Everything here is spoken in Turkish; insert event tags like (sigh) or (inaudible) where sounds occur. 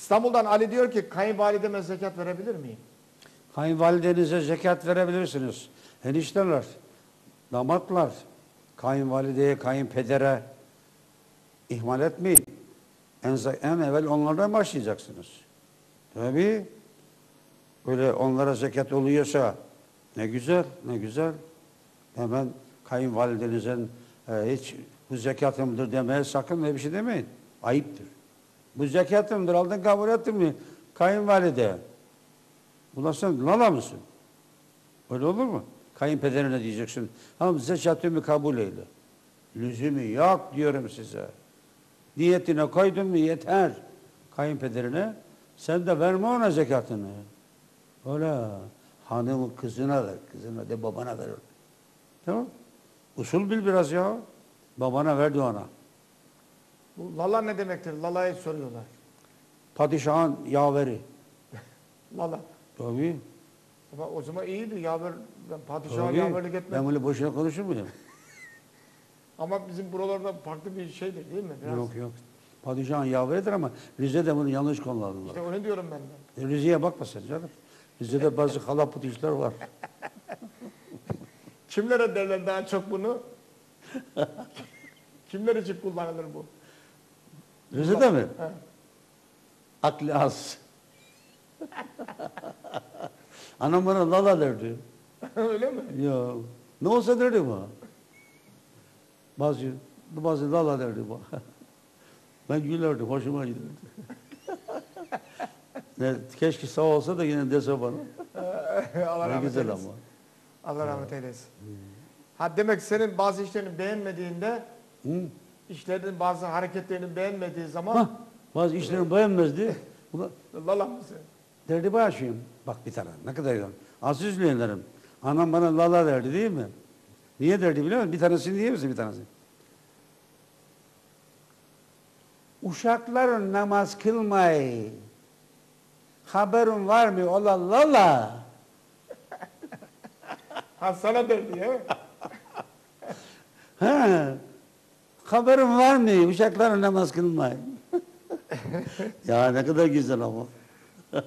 İstanbul'dan Ali diyor ki kayınvalideme zekat verebilir miyim? Kayınvalidenize zekat verebilirsiniz. Enişteler, damatlar, kayınvalideye, kayınpedere ihmal etmeyin. En, en evvel onlardan başlayacaksınız. Tabii. Böyle onlara zekat oluyorsa ne güzel, ne güzel. Hemen kayınvalidenizin e, hiç bu zekatımdır demeye sakın öyle bir şey demeyin. Ayıptır. Bu zekatımdır aldın kabul ettin mi? Kayınvalide. Ulan sen lala mısın? Öyle olur mu? Kayınpederine diyeceksin. Tamam zekatımı kabul eyle. Lüzumu yok diyorum size. Niyetine koydun mu yeter. Kayınpederine sen de verme ona zekatını. Öyle hanımı kızına ver, kızına de babana ver. Tamam Usul bil biraz ya. Babana verdi ona. Bu lala ne demektir? Lala'yı soruyorlar. Padişahın yaveri. (laughs) Lala. Tabii. Ama o zaman iyiydi. Yaver, ben padişaha tabii. yaverlik Ben etmem. böyle boşuna konuşur muyum? (laughs) Ama bizim buralarda farklı bir şeydir değil mi? Biraz. Yok yok. Padişahın yaveridir ama Rize'de bunu yanlış kullandılar. İşte onu diyorum ben de. E, Rize'ye bakma sen canım. Rize'de bazı (laughs) halaput işler var. Kimlere derler daha çok bunu? Kimler için kullanılır bu? Rize'de mi? He. Aklı az. Anam bana lala derdi. (laughs) Öyle mi? Ya ne olsa derdi bana. Bazı, bazı lala derdi bana. (laughs) ben gülerdim, hoşuma giderdi. (laughs) ne, keşke sağ olsa da yine dese bana. Allah Ne rahmet güzel eylesin. ama. Allah rahmet eylesin. Ha demek senin bazı işlerini beğenmediğinde, Hı? İşlerinin bazı hareketlerini beğenmediği zaman Hah, bazı işlerim beğenmezdi. (laughs) Ulan, lala mısın? derdi başıyım. Bak bir tane ne kadar güzel. Aziz üyelerim. Anam bana lala derdi değil mi? Niye derdi biliyor musun? Bir tanesini diyor musun bir tanesi? Uşakların namaz kılmayı haberin var mı? Ola lala. (laughs) Ha sana derdi ya. Ha. Haberin var mı? Uşakların namaz kılmayı. (laughs) ya ne kadar güzel ama. (laughs)